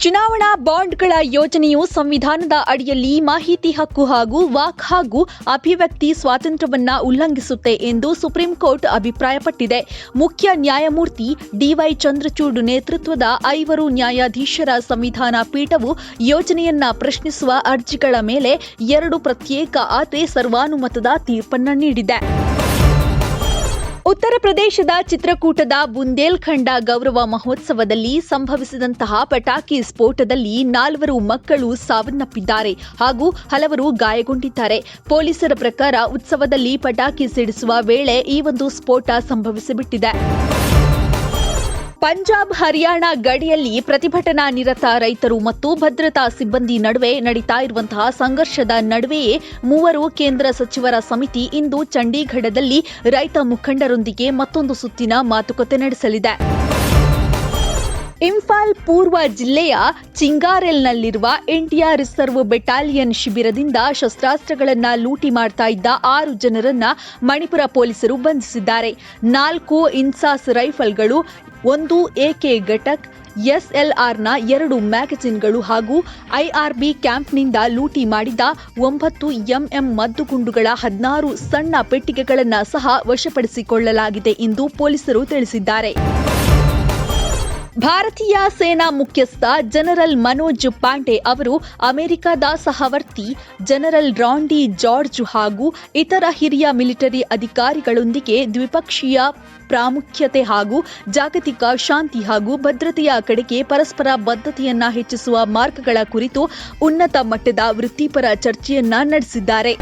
ಚುನಾವಣಾ ಬಾಂಡ್ಗಳ ಯೋಜನೆಯು ಸಂವಿಧಾನದ ಅಡಿಯಲ್ಲಿ ಮಾಹಿತಿ ಹಕ್ಕು ಹಾಗೂ ವಾಕ್ ಹಾಗೂ ಅಭಿವ್ಯಕ್ತಿ ಸ್ವಾತಂತ್ರ್ಯವನ್ನು ಉಲ್ಲಂಘಿಸುತ್ತೆ ಎಂದು ಸುಪ್ರೀಂ ಕೋರ್ಟ್ ಅಭಿಪ್ರಾಯಪಟ್ಟಿದೆ. ಮುಖ್ಯ ನ್ಯಾಯಮೂರ್ತಿ ಡಿವೈ ಚಂದ್ರಚೂಡ್ ನೇತೃತ್ವದ ಐವರು ನ್ಯಾಯಾಧೀಶರ ಸಂವಿಧಾನ ಪೀಠವು ಯೋಜನೆಯನ್ನ ಪ್ರಶ್ನಿಸುವ ಅರ್ಜಿಗಳ ಮೇಲೆ ಎರಡು ಪ್ರತ್ಯೇಕ ಆದ್ರೆ ಸರ್ವಾನುಮತದ ತೀರ್ಪನ್ನು ನೀಡಿದೆ. ಉತ್ತರ ಪ್ರದೇಶದ ಚಿತ್ರಕೂಟದ ಬುಂದೇಲ್ಖಂಡ ಗೌರವ ಮಹೋತ್ಸವದಲ್ಲಿ ಸಂಭವಿಸಿದಂತಹ ಪಟಾಕಿ ಸ್ಫೋಟದಲ್ಲಿ ನಾಲ್ವರು ಮಕ್ಕಳು ಸಾವನ್ನಪ್ಪಿದ್ದಾರೆ ಹಾಗೂ ಹಲವರು ಗಾಯಗೊಂಡಿದ್ದಾರೆ. ಪೊಲೀಸರ ಪ್ರಕಾರ ಉತ್ಸವದಲ್ಲಿ ಪಟಾಕಿ ಸಿಡಿಸುವ ವೇಳೆ ಈ ಒಂದು ಸ್ಫೋಟ ಸಂಭವಿಸಿಬಿಟ್ಟಿದೆ. ಪಂಜಾಬ್, ಹರಿಯಾಣ ಗಡಿಯಲ್ಲಿ ಪ್ರತಿಭಟನಾ ನಿರತ ರೈತರು ಮತ್ತು ಭದ್ರತಾ ಸಿಬ್ಬಂದಿ ನಡುವೆ ನಡೀತಾ ಇರುವಂತಹ ಸಂಘರ್ಷದ ನಡುವೆಯೇ ಮೂವರು ಕೇಂದ್ರ ಸಚಿವರ ಸಮಿತಿ ಇಂದು ಚಂಡೀಗಢದಲ್ಲಿ ರೈತ ಮುಖಂಡರೊಂದಿಗೆ ಮತ್ತೊಂದು ಸುತ್ತಿನ ಮಾತುಕತೆ ನಡೆಸಲಿದೆ. ಇಂಫಾಲ್ ಪೂರ್ವ ಜಿಲ್ಲೆಯ ಚಿಂಗಾರೆಲ್ನಲ್ಲಿರುವ ಇಂಡಿಯಾ ರಿಸರ್ವ್ ಬೆಟಾಲಿಯನ್ ಶಿಬಿರದಿಂದ ಶಸ್ತ್ರಾಸ್ತ್ರಗಳನ್ನ ಲೂಟಿ ಮಾಡ್ತಾ ಇದ್ದ ಆರು ಜನರನ್ನ ಮಣಿಪುರ ಪೊಲೀಸರು ಬಂಧಿಸಿದ್ದಾರೆ. ನಾಲ್ಕು ಇನ್ಸಾಸ್ ರೈಫಲ್ಗಳು, ಒಂದು ಎಕೆ ಘಟಕ್, ಎಸ್ಎಲ್ಆರ್ನ ಎರಡು ಮ್ಯಾಗಜಿನ್ಗಳು ಹಾಗೂ ಐಆರ್ಬಿ ಕ್ಯಾಂಪ್ನಿಂದ ಲೂಟಿ ಮಾಡಿದ ಒಂಬತ್ತು ಎಂಎಂ ಮದ್ದುಗುಂಡುಗಳ ಹದಿನಾರು ಸಣ್ಣ ಪೆಟ್ಟಿಗೆಗಳನ್ನು ಸಹ ವಶಪಡಿಸಿಕೊಳ್ಳಲಾಗಿದೆ ಎಂದು ಪೊಲೀಸರು ತಿಳಿಸಿದ್ದಾರೆ. ಭಾರತೀಯ ಸೇನಾ ಮುಖ್ಯಸ್ಥ ಜನರಲ್ ಮನೋಜ್ ಪಾಂಡೆ ಅವರು ಅಮೆರಿಕದ ಸಹವರ್ತಿ ಜನರಲ್ ರಾಂಡಿ ಜಾರ್ಜ್ ಹಾಗೂ ಇತರ ಹಿರಿಯ ಮಿಲಿಟರಿ ಅಧಿಕಾರಿಗಳೊಂದಿಗೆ ದ್ವಿಪಕ್ಷೀಯ ಪ್ರಾಮುಖ್ಯತೆ ಹಾಗೂ ಜಾಗತಿಕ ಶಾಂತಿ ಹಾಗೂ ಭದ್ರತೆಯ ಕಡೆಗೆ ಪರಸ್ಪರ ಬದ್ಧತೆಯನ್ನ ಹೆಚ್ಚಿಸುವ ಮಾರ್ಗಗಳ ಕುರಿತು ಉನ್ನತ ಮಟ್ಟದ ವೃತ್ತಿಪರ ಚರ್ಚೆಯನ್ನ ನಡೆಸಿದ್ದಾರೆ.